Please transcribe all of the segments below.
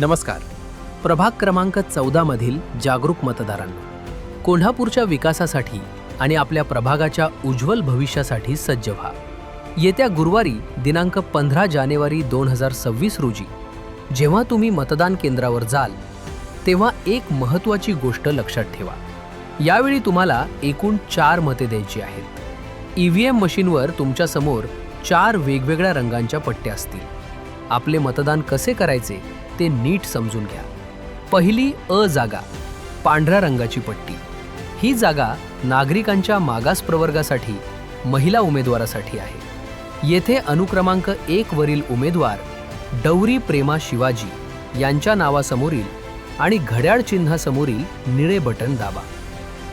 नमस्कार. प्रभाग क्रमांक चौदामधील जागरूक मतदारांना कोल्हापूरच्या विकासासाठी आणि आपल्या प्रभागाच्या उज्ज्वल भविष्यासाठी सज्ज व्हा. येत्या गुरुवारी दिनांक पंधरा जानेवारी दोन हजार सव्वीस रोजी जेव्हा तुम्ही मतदान केंद्रावर जाल तेव्हा एक महत्त्वाची गोष्ट लक्षात ठेवा. यावेळी तुम्हाला एकूण चार मते द्यायची आहेत. ई व्ही एम मशीनवर तुमच्यासमोर चार वेगवेगळ्या रंगांच्या पट्ट्या असतील. आपले मतदान कसे करायचे? ते नीट समजून घ्या. पहिली अ जागा पांढऱ्या रंगाची पट्टी. ही जागा नागरिकांच्या मागास प्रवर्गासाठी महिला उमेदवारासाठी आहे. येथे अनुक्रमांक एक वरील उमेदवार डौरी प्रेमा शिवाजी यांच्या नावासमोरील आणि घड्याळ चिन्हासमोरील निळे बटन दाबा.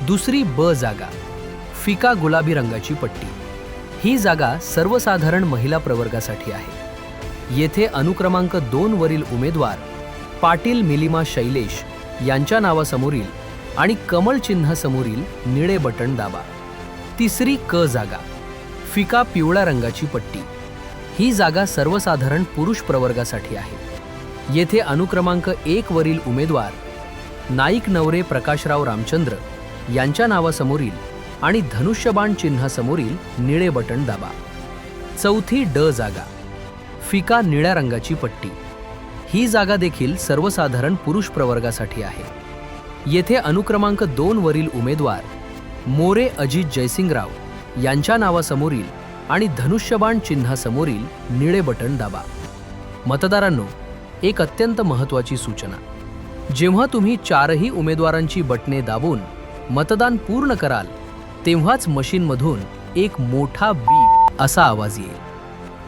दुसरी ब जागा फिका गुलाबी रंगाची पट्टी. ही जागा सर्वसाधारण महिला प्रवर्गासाठी आहे. येथे अनुक्रमांक दोन वरील उमेदवार पाटील मिलिमा शैलेश यांच्या नावासमोरील आणि कमळ चिन्हासमोरील निळे बटण दाबा. तिसरी क जागा फिका पिवळ्या रंगाची पट्टी. ही जागा सर्वसाधारण पुरुष प्रवर्गासाठी आहे. येथे अनुक्रमांक एक वरील उमेदवार नाईक नवरे प्रकाशराव रामचंद्र यांच्या नावासमोरील आणि धनुष्यबाण चिन्हासमोरील निळे बटण दाबा. चौथी ड जागा फिका निळ्या रंगाची पट्टी. ही जागा देखील सर्वसाधारण पुरुष प्रवर्गासाठी आहे. येथे अनुक्रमांक दोन वरील उमेदवार मोरे अजित जयसिंगराव यांच्या नावासमोरील आणि धनुष्यबाण चिन्हासमोरील निळे बटण दाबा. मतदारांनो एक अत्यंत महत्त्वाची सूचना. जेव्हा तुम्ही चारही उमेदवारांची बटणे दाबून मतदान पूर्ण कराल तेव्हाच मशीनमधून एक मोठा बीप असा आवाज येईल.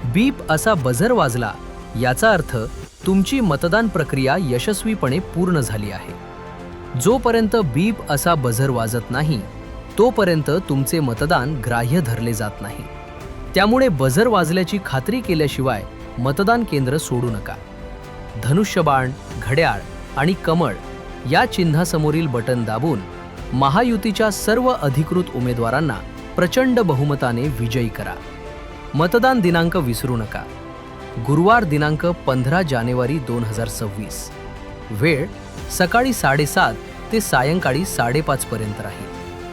बीप असा बझर वाजला याचा अर्थ तुमची मतदान प्रक्रिया यशस्वीपणे पूर्ण झाली आहे. जोपर्यंत बीप असा बझर वाजत नाही तोपर्यंत तुमचे मतदान ग्राह्य धरले जात नाही. त्यामुळे बझर वाजल्याची खात्री केल्याशिवाय मतदान केंद्र सोडू नका. धनुष्यबाण घड्याळ आणि कमळ या चिन्हासमोरील बटन दाबून महायुतीच्या सर्व अधिकृत उमेदवारांना प्रचंड बहुमताने विजयी करा. मतदान दिनांक विसरू नका. गुरुवार दिनांक पंधरा जानेवारी दोन हजार सव्वीस. वेळ सकाळी साडेसात ते सायंकाळी साडेपाचपर्यंत राहील.